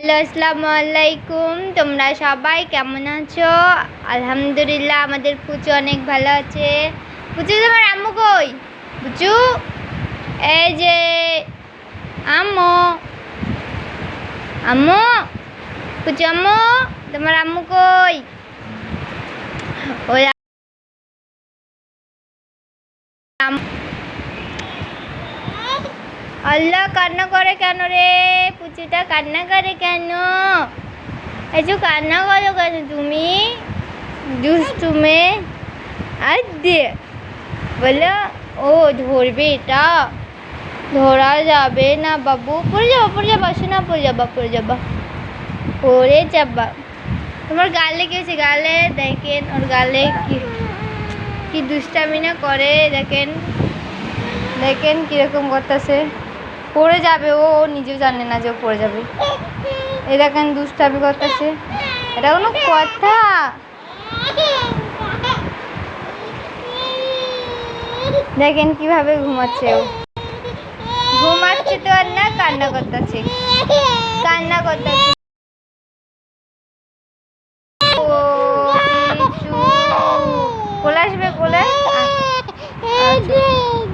Hello, আসসালামু আলাইকুম। তোমরা সবাই কেমন আছো? আলহামদুলিল্লাহ, আমাদের পুচু অনেক ভালো আছে। পুচু, তোমার আম্মু কই? পুচু, এই যে আম্মু। আম্মু, পুচু আম্মু, তোমার আম্মু কই? আল্লাহ কান্না করে কেন রে? পুচুটা কান্না করে কেন? একটু কান্না করো কেন তুমি? দুষ্টুমে আর দে। বলো, ও ধরবে এটা। ধরা যাবে না বাবু। পড়ে যাব পড়ে যাবা না পড়ে যাবা পড়ে যাবা পড়ে যাবা। তোমার গালে হয়েছে? গালে? দেখেন ওর গালে কি কি দুষ্টামি না করে। দেখেন। দেখেন কীরকম করতেছে। পড়ে যাবে, ও নিজেও জানে না যে ও পড়ে যাবে। এ দেখেন দুষ্টামি করতেছে। এটা কোনো কথা। দেখেন কীভাবে ঘুমাচ্ছে ও। ঘুমাচ্ছে তো আর না, কান্না করতেছে। কান্না করতেছে। কোলে আসবে, কোলে? আচ্ছা।